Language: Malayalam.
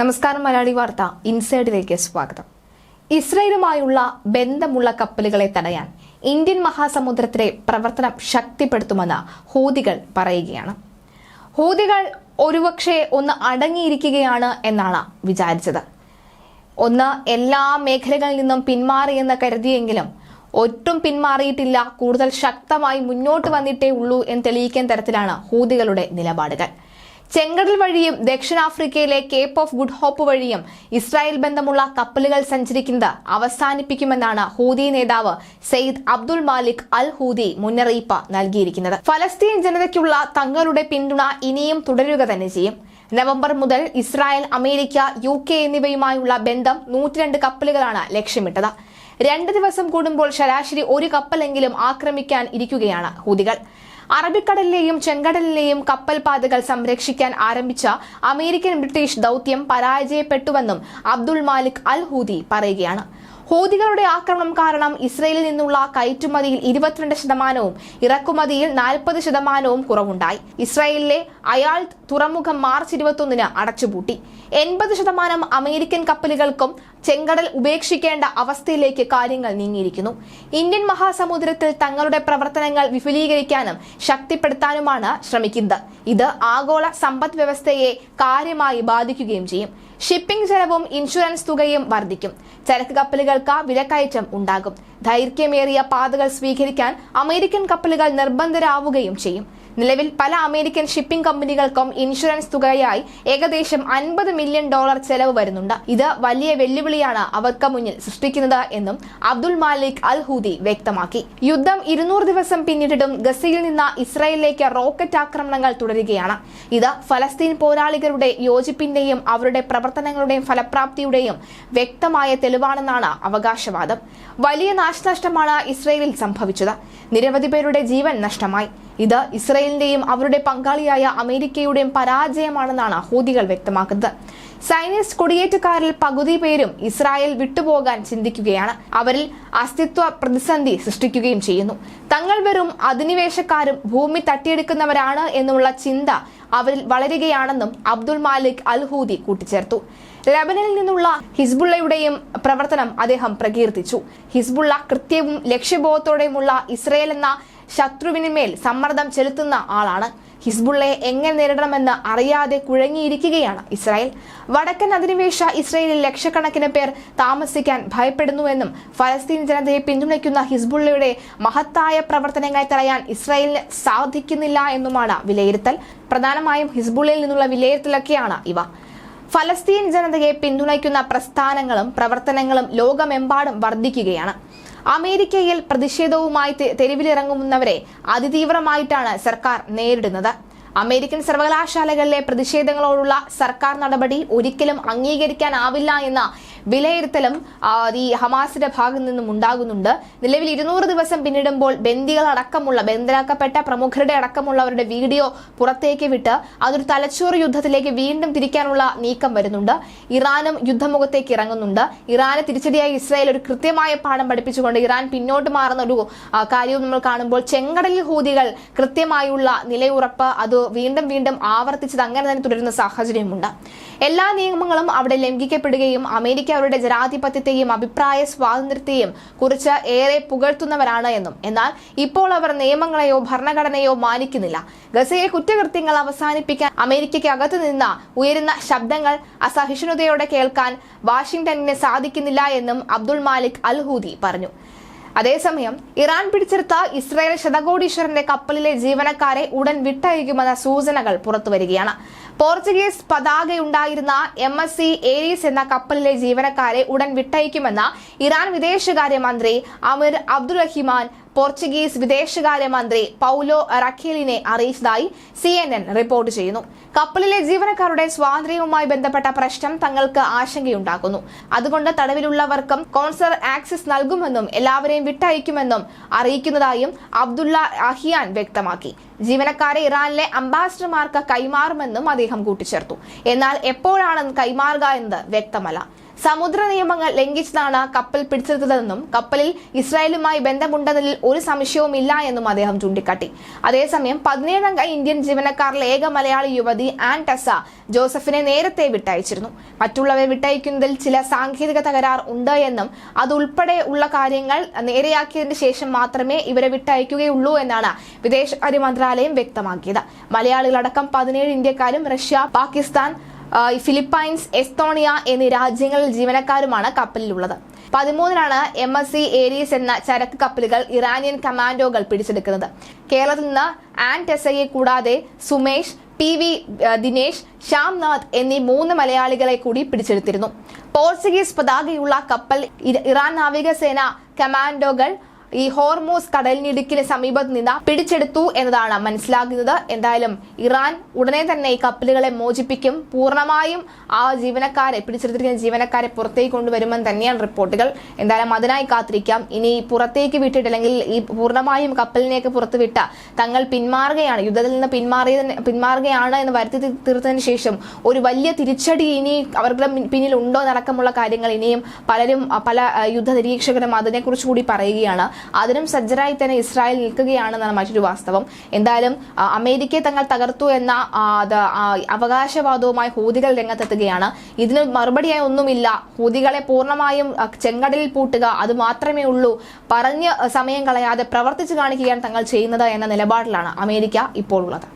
നമസ്കാരം മലയാളി വാർത്ത ഇൻസൈഡിലേക്ക് സ്വാഗതം. ഇസ്രയേലുമായുള്ള ബന്ധമുള്ള കപ്പലുകളെ തടയാൻ ഇന്ത്യൻ മഹാസമുദ്രത്തിലെ പ്രവർത്തനം ശക്തിപ്പെടുത്തുമെന്ന് ഹൂതികൾ പറയുകയാണ്. ഹൂതികൾ ഒരുപക്ഷെ ഒന്ന് അടങ്ങിയിരിക്കുകയാണ് എന്നാണ് വിചാരിച്ചത്. ഒന്ന് എല്ലാ മേഖലകളിൽ നിന്നും പിന്മാറിയെന്ന് കരുതിയെങ്കിലും ഒട്ടും പിന്മാറിയിട്ടില്ല കൂടുതൽ ശക്തമായി മുന്നോട്ട് വന്നിട്ടേ ഉള്ളൂ എന്ന് തെളിയിക്കാൻ തരത്തിലാണ് ഹൂതികളുടെ നിലപാടുകൾ. ചെങ്കടൽ വഴിയും ദക്ഷിണാഫ്രിക്കയിലെ കേപ്പ് ഓഫ് ഗുഡ് ഹോപ്പ് വഴിയും ഇസ്രായേൽ ബന്ധമുള്ള കപ്പലുകൾ സഞ്ചരിക്കുന്നത് അവസാനിപ്പിക്കുമെന്നാണ് ഹൂതി നേതാവ് Sayed Abdul Malik al Houthi മുന്നറിയിപ്പ് നൽകിയിരിക്കുന്നത്. ഫലസ്തീൻ ജനതയ്ക്കുള്ള തങ്ങളുടെ പിന്തുണ ഇനിയും തുടരുക തന്നെ ചെയ്യും. നവംബർ മുതൽ ഇസ്രായേൽ അമേരിക്ക യു കെ എന്നിവയുമായുള്ള ബന്ധം നൂറ്റിരണ്ട് കപ്പലുകളാണ് ലക്ഷ്യമിട്ടത്. രണ്ട് ദിവസം കൂടുമ്പോൾ ശരാശരി ഒരു കപ്പലെങ്കിലും ആക്രമിക്കാൻ ഇരിക്കുകയാണ് ഹൂതികൾ അറബിക്കടലിലെയും ചെങ്കടലിലെയും കപ്പൽ പാതകൾ സംരക്ഷിക്കാൻ ആരംഭിച്ച അമേരിക്കൻ ബ്രിട്ടീഷ് ദൌത്യം പരാജയപ്പെട്ടുവെന്നും അബ്ദുൾ മാലിക് അൽ ഹൂദി പറയുകയാണ്. ഹൂതികളുടെ ആക്രമണം കാരണം ഇസ്രയേലിൽ നിന്നുള്ള കയറ്റുമതിയിൽ ഇരുപത്തിരണ്ട് ശതമാനവും ഇറക്കുമതിയിൽ നാൽപ്പത് ശതമാനവും കുറവുണ്ടായി. ഇസ്രായേലിലെ അയാൾ തുറമുഖം മാർച്ച് ഇരുപത്തൊന്നിന് അടച്ചുപൂട്ടി. എൺപത് ശതമാനം അമേരിക്കൻ കപ്പലുകൾക്കും ചെങ്കടൽ ഉപേക്ഷിക്കേണ്ട അവസ്ഥയിലേക്ക് കാര്യങ്ങൾ നീങ്ങിയിരിക്കുന്നു. ഇന്ത്യൻ മഹാസമുദ്രത്തിൽ തങ്ങളുടെ പ്രവർത്തനങ്ങൾ വിപുലീകരിക്കാനും ശക്തിപ്പെടുത്താനുമാണ് ശ്രമിക്കുന്നത്. ഇത് ആഗോള സമ്പദ് വ്യവസ്ഥയെ കാര്യമായി ബാധിക്കുകയും ചെയ്യും. ഷിപ്പിംഗ് ചെലവും ഇൻഷുറൻസ് തുകയും വർദ്ധിക്കും. ചരക്ക് കപ്പലുകൾക്ക് വിലക്കയറ്റം ഉണ്ടാകും. ദൈർഘ്യമേറിയ പാതകൾ സ്വീകരിക്കാൻ അമേരിക്കൻ കപ്പലുകൾ നിർബന്ധരാവുകയും ചെയ്യും. നിലവിൽ പല അമേരിക്കൻ ഷിപ്പിംഗ് കമ്പനികൾക്കും ഇൻഷുറൻസ് തുകയായി ഏകദേശം അൻപത് മില്യൺ ഡോളർ ചെലവ് വരുന്നുണ്ട്. ഇത് വലിയ വെല്ലുവിളിയാണ് അവർക്ക് മുന്നിൽ സൃഷ്ടിക്കുന്നത് എന്നും അബ്ദുൾ മാലിക് അൽ ഹൂദി വ്യക്തമാക്കി. യുദ്ധം ഇരുന്നൂറ് ദിവസം പിന്നിട്ടിട്ടും ഗസയിൽ നിന്ന് ഇസ്രായേലിലേക്ക് റോക്കറ്റ് ആക്രമണങ്ങൾ തുടരുകയാണ്. ഇത് ഫലസ്തീൻ പോരാളികളുടെ യോജിപ്പിന്റെയും അവരുടെ പ്രവർത്തനങ്ങളുടെയും ഫലപ്രാപ്തിയുടെയും വ്യക്തമായ തെളിവാണെന്നാണ് അവകാശവാദം. വലിയ നാശനഷ്ടമാണ് ഇസ്രയേലിൽ സംഭവിച്ചത്. നിരവധി പേരുടെ ജീവൻ നഷ്ടമായി. ഇത് ഇസ്രയേലിന്റെയും അവരുടെ പങ്കാളിയായ അമേരിക്കയുടെയും പരാജയമാണെന്നാണ് ഹൂതികൾ വ്യക്തമാക്കുന്നത്. സൈനിസ്റ്റ് കുടിയേറ്റക്കാരിൽ പകുതി പേരും ഇസ്രായേൽ വിട്ടുപോകാൻ ചിന്തിക്കുകയാണ്. അവരിൽ അസ്തിത്വ പ്രതിസന്ധി സൃഷ്ടിക്കുകയും ചെയ്യുന്നു. തങ്ങൾ വെറും അധിനിവേശക്കാരും ഭൂമി തട്ടിയെടുക്കുന്നവരാണ് എന്നുള്ള ചിന്ത അവരിൽ വളരുകയാണെന്നും അബ്ദുൾ മാലിക് അൽഹൂദി കൂട്ടിച്ചേർത്തു. ലബനനിൽ നിന്നുള്ള ഹിസ്ബുള്ളയുടെയും പ്രവർത്തനം അദ്ദേഹം പ്രകീർത്തിച്ചു. ഹിസ്ബുള്ള കൃത്യവും ലക്ഷ്യബോധത്തോടെയുമുള്ള ഇസ്രയേൽ എന്ന ശത്രുവിന് മേൽ സമ്മർദ്ദം ചെലുത്തുന്ന ആളാണ്. ഹിസ്ബുള്ളയെ എങ്ങനെ നേരിടണമെന്ന് അറിയാതെ കുഴങ്ങിയിരിക്കുകയാണ് ഇസ്രായേൽ. വടക്കൻ അധിനിവേശ ഇസ്രായേലിൽ ലക്ഷക്കണക്കിന് പേർ താമസിക്കാൻ ഭയപ്പെടുന്നുവെന്നും ഫലസ്തീൻ ജനതയെ പിന്തുണയ്ക്കുന്ന ഹിസ്ബുള്ളയുടെ മഹത്തായ പ്രവർത്തനങ്ങൾ തടയാൻ ഇസ്രായേലിന് സാധിക്കുന്നില്ല എന്നുമാണ് വിലയിരുത്തൽ. പ്രധാനമായും ഹിസ്ബുള്ളയിൽ നിന്നുള്ള വിലയിരുത്തലൊക്കെയാണ് ഇവ. ഫലസ്തീൻ ജനതയെ പിന്തുണയ്ക്കുന്ന പ്രസ്ഥാനങ്ങളും പ്രവർത്തനങ്ങളും ലോകമെമ്പാടും വർദ്ധിക്കുകയാണ്. അമേരിക്കയിൽ പ്രതിഷേധവുമായി തെരുവിലിറങ്ങുന്നവരെ അതിതീവ്രമായിട്ടാണ് സർക്കാർ നേരിടുന്നത്. അമേരിക്കൻ സർവകലാശാലകളിലെ പ്രതിഷേധങ്ങളോടുള്ള സർക്കാർ നടപടി ഒരിക്കലും അംഗീകരിക്കാനാവില്ല എന്ന വിലയിരുത്തലും ഈ ഹമാസിന്റെ ഭാഗത്തു നിന്നും ഉണ്ടാകുന്നുണ്ട്. നിലവിൽ ഇരുന്നൂറ് ദിവസം പിന്നിടുമ്പോൾ ബന്ദികൾ അടക്കമുള്ള ബന്ദിലാക്കപ്പെട്ട പ്രമുഖരുടെ അടക്കമുള്ളവരുടെ വീഡിയോ പുറത്തേക്ക് വിട്ട് അതൊരു തലച്ചോറ് യുദ്ധത്തിലേക്ക് വീണ്ടും തിരിക്കാനുള്ള നീക്കം വരുന്നുണ്ട്. ഇറാനും യുദ്ധമുഖത്തേക്ക് ഇറങ്ങുന്നുണ്ട്. ഇറാനെ തിരിച്ചടിയായി ഇസ്രായേൽ ഒരു കൃത്യമായ പാഠം പഠിപ്പിച്ചുകൊണ്ട് ഇറാൻ പിന്നോട്ട് മാറുന്ന ഒരു കാര്യവും നമ്മൾ കാണുമ്പോൾ ചെങ്കടലിൽ ഹൂതികൾ കൃത്യമായുള്ള നിലയുറപ്പ് അത് വീണ്ടും വീണ്ടും ആവർത്തിച്ചത് അങ്ങനെ തന്നെ തുടരുന്ന സാഹചര്യമുണ്ട്. എല്ലാ നിയമങ്ങളും അവിടെ ലംഘിക്കപ്പെടുകയും അമേരിക്ക അവരുടെ ജനാധിപത്യത്തെയും അഭിപ്രായ സ്വാതന്ത്ര്യത്തെയും കുറിച്ച് ഏറെ പുകഴ്ത്തുന്നവരാണ് എന്നും. എന്നാൽ ഇപ്പോൾ അവർ നിയമങ്ങളെയോ ഭരണഘടനയോ മാനിക്കുന്നില്ല. ഗസയിലെ കുറ്റകൃത്യങ്ങൾ അവസാനിപ്പിക്കാൻ അമേരിക്കയ്ക്ക് അകത്തു നിന്ന് ഉയരുന്ന ശബ്ദങ്ങൾ അസഹിഷ്ണുതയോടെ കേൾക്കാൻ വാഷിംഗ്ടണിന് സാധിക്കുന്നില്ല എന്നും അബ്ദുൾ മാലിക് അൽഹൂദി പറഞ്ഞു. അതേസമയം ഇറാൻ പിടിച്ചെടുത്ത ഇസ്രായേൽ ശതകോടീശ്വരന്റെ കപ്പലിലെ ജീവനക്കാരെ ഉടൻ വിട്ടയക്കുമെന്ന സൂചനകൾ പുറത്തുവരികയാണ്. പോർച്ചുഗീസ് പതാകയുണ്ടായിരുന്ന എം എസ് സി ഏരീസ് എന്ന കപ്പലിലെ ജീവനക്കാരെ ഉടൻ വിട്ടയക്കുമെന്ന ഇറാൻ വിദേശകാര്യമന്ത്രി അമിർ അബ്ദുറഹിമാൻ പോർച്ചുഗീസ് വിദേശകാര്യമന്ത്രി പൗലോ റഖേലിനെ അറിയിച്ചതായി സി എൻ എൻ റിപ്പോർട്ട് ചെയ്യുന്നു. കപ്പലിലെ ജീവനക്കാരുടെ സ്വാതന്ത്ര്യവുമായി ബന്ധപ്പെട്ട പ്രശ്നം തങ്ങൾക്ക് ആശങ്കയുണ്ടാക്കുന്നു. അതുകൊണ്ട് തടവിലുള്ളവർക്കും കോൺസർ ആക്സസ് നൽകുമെന്നും എല്ലാവരെയും വിട്ടയക്കുമെന്നും അറിയിക്കുന്നതായും അബ്ദുള്ള അഹിയാൻ വ്യക്തമാക്കി. ജീവനക്കാരെ ഇറാനിലെ അംബാസിഡർമാർക്ക് കൈമാറുമെന്നും അദ്ദേഹം കൂട്ടിച്ചേർത്തു. എന്നാൽ എപ്പോഴാണ് കൈമാറുക എന്നത് വ്യക്തമല്ല. സമുദ്ര നിയമങ്ങൾ ലംഘിച്ചതാണ് കപ്പൽ പിടിച്ചെടുത്തതെന്നും കപ്പലിൽ ഇസ്രായേലുമായി ബന്ധമുണ്ടെന്നതിൽ ഒരു സംശയവുമില്ല എന്നും അദ്ദേഹം ചൂണ്ടിക്കാട്ടി. അതേസമയം പതിനേഴംഗ ഇന്ത്യൻ ജീവനക്കാരിലെ ഏക മലയാളി യുവതി ആൻ ടെസ ജോസഫിനെ നേരത്തെ വിട്ടയച്ചിരുന്നു. മറ്റുള്ളവരെ വിട്ടയക്കുന്നതിൽ ചില സാങ്കേതിക തകരാർ ഉണ്ട് എന്നും അതുൾപ്പെടെ ഉള്ള കാര്യങ്ങൾ നേരെയാക്കിയതിന് ശേഷം മാത്രമേ ഇവരെ വിട്ടയക്കുകയുള്ളൂ എന്നാണ് വിദേശകാര്യ മന്ത്രാലയം വ്യക്തമാക്കിയത്. മലയാളികളടക്കം പതിനേഴ് ഇന്ത്യക്കാരും റഷ്യ പാകിസ്ഥാൻ ഫിലിപ്പൈൻസ് എസ്തോണിയ എന്നീ രാജ്യങ്ങളിൽ ജീവനക്കാരുമാണ് കപ്പലിലുള്ളത്. പതിമൂന്നിനാണ് എം എസ് സി ഏരീസ് എന്ന ചരക്ക് കപ്പലുകൾ ഇറാനിയൻ കമാൻഡോകൾ പിടിച്ചെടുക്കുന്നത്. കേരളത്തിൽ നിന്ന് ആൻ ടെസയെ കൂടാതെ സുമേഷ് പി വി ദിനേശ് ശ്യാംനാഥ് എന്നീ മൂന്ന് മലയാളികളെ കൂടി പിടിച്ചെടുത്തിരുന്നു. പോർച്ചുഗീസ് പതാകയുള്ള കപ്പൽ ഇറാൻ നാവികസേന കമാൻഡോകൾ ഈ ഹോർമോസ് കടലിനിടുക്കിന് സമീപത്ത് നിന്ന് പിടിച്ചെടുത്തു എന്നതാണ് മനസ്സിലാകുന്നത്. എന്തായാലും ഇറാൻ ഉടനെ തന്നെ ഈ കപ്പലുകളെ മോചിപ്പിക്കും. പൂർണമായും ആ ജീവനക്കാരെ പിടിച്ചെടുത്തിരിക്കുന്ന ജീവനക്കാരെ പുറത്തേക്ക് കൊണ്ടുവരുമെന്ന് തന്നെയാണ് റിപ്പോർട്ടുകൾ. എന്തായാലും അതിനായി കാത്തിരിക്കാം. ഇനി പുറത്തേക്ക് വിട്ടിട്ട് അല്ലെങ്കിൽ ഈ പൂർണമായും കപ്പലിനെയൊക്കെ പുറത്തുവിട്ട തങ്ങൾ പിന്മാറുകയാണ്. യുദ്ധത്തിൽ നിന്ന് പിന്മാറിയതിന് പിന്മാറുകയാണ് എന്ന് വരുത്തി തീർത്തതിന് ശേഷം ഒരു വലിയ തിരിച്ചടി ഇനി അവരുടെ പിന്നിൽ ഉണ്ടോ എന്നടക്കമുള്ള കാര്യങ്ങൾ ഇനിയും പലരും പല യുദ്ധ നിരീക്ഷകരും അതിനെക്കുറിച്ച് കൂടി പറയുകയാണ്. അതിനും സജ്ജരായി തന്നെ ഇസ്രായേൽ നിൽക്കുകയാണെന്നാണ് മറ്റൊരു വാസ്തവം. എന്തായാലും അമേരിക്കയെ തങ്ങൾ തകർത്തു എന്ന അവകാശവാദവുമായി ഹൂതികൾ രംഗത്തെത്തുകയാണ്. ഇതിന് മറുപടിയായി ഒന്നുമില്ല. ഹൂതികളെ പൂർണമായും ചെങ്കടലിൽ പൂട്ടുക അത് മാത്രമേ ഉള്ളൂ. പറഞ്ഞ് സമയം കളയാതെ പ്രവർത്തിച്ചു കാണിക്കുകയാണ് തങ്ങൾ ചെയ്യുന്നത് എന്ന നിലപാടിലാണ് അമേരിക്ക ഇപ്പോൾ ഉള്ളത്.